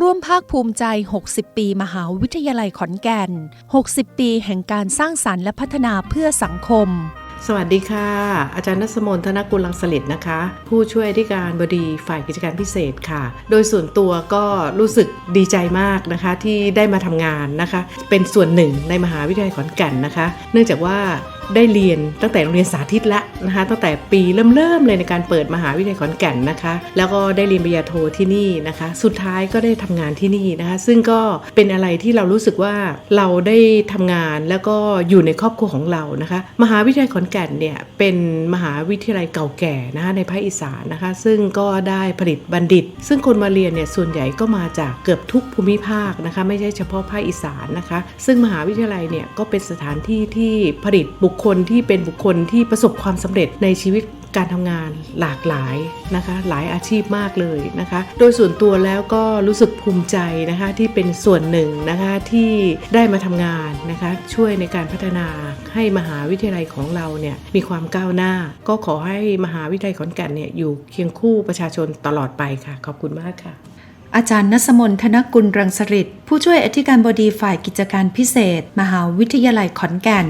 ร่วมภาคภูมิใจ 60 ปี มหาวิทยาลัยขอนแก่น 60 ปีแห่งการสร้างสรรค์และพัฒนาเพื่อสังคม สวัสดีค่ะ อาจารย์นัสมนธนกุลลังสลิดนะคะ ผู้ช่วยอธิการบดีฝ่ายกิจการพิเศษค่ะ โดยส่วนตัวก็รู้สึกดีใจมากนะคะที่ได้มาทำงานนะคะ เป็นส่วนหนึ่งในมหาวิทยาลัยขอนแก่นนะคะ เนื่องจากว่าได้เรียนตั้งแต่โรงเรียนสาธิตแล้วนะคะตั้งแต่ปีเริ่มเริ่มๆเลยในการเปิดมหาวิทยาลัยขอนแก่นนะคะ แล้วก็ได้เรียนปริญญาโทที่นี่นะคะ สุดท้ายก็ได้ทำงานที่นี่นะคะ ซึ่งก็เป็นอะไรที่เรารู้สึกว่าเราได้ทำงานแล้วก็อยู่ในครอบครัวของเรานะคะ มหาวิทยาลัยขอนแก่นเนี่ยเป็นมหาวิทยาลัยเก่าแก่นะคะในภาคอีสานนะคะ ซึ่งก็ได้ผลิตบัณฑิต ซึ่งคนมาเรียนเนี่ยส่วนใหญ่ก็มาจากเกือบทุกภูมิภาคนะคะไม่ใช่เฉพาะภาคอีสานนะคะ ซึ่งมหาวิทยาลัยเนี่ยก็เป็นสถานที่ที่ผลิตบุคคลที่เป็นบุคคลที่ประสบความสำเร็จในชีวิต การทำงานหลากหลายนะคะ หลายอาชีพมากเลยนะคะ โดยส่วนตัวแล้วก็รู้สึกภูมิใจนะคะที่เป็นส่วนหนึ่งนะคะที่ได้มาทำงานนะคะ ช่วยในการพัฒนาให้มหาวิทยาลัยของเราเนี่ยมีความก้าวหน้า ก็ขอให้มหาวิทยาลัยขอนแก่นเนี่ยอยู่เคียงคู่ประชาชนตลอดไปค่ะ ขอบคุณมากค่ะอาจารย์นสมนธนกุลรังสฤษิ์ผู้ช่วยอธิการบดีฝ่ายกิจการพิเศษ มหาวิทยาลัยขอนแก่น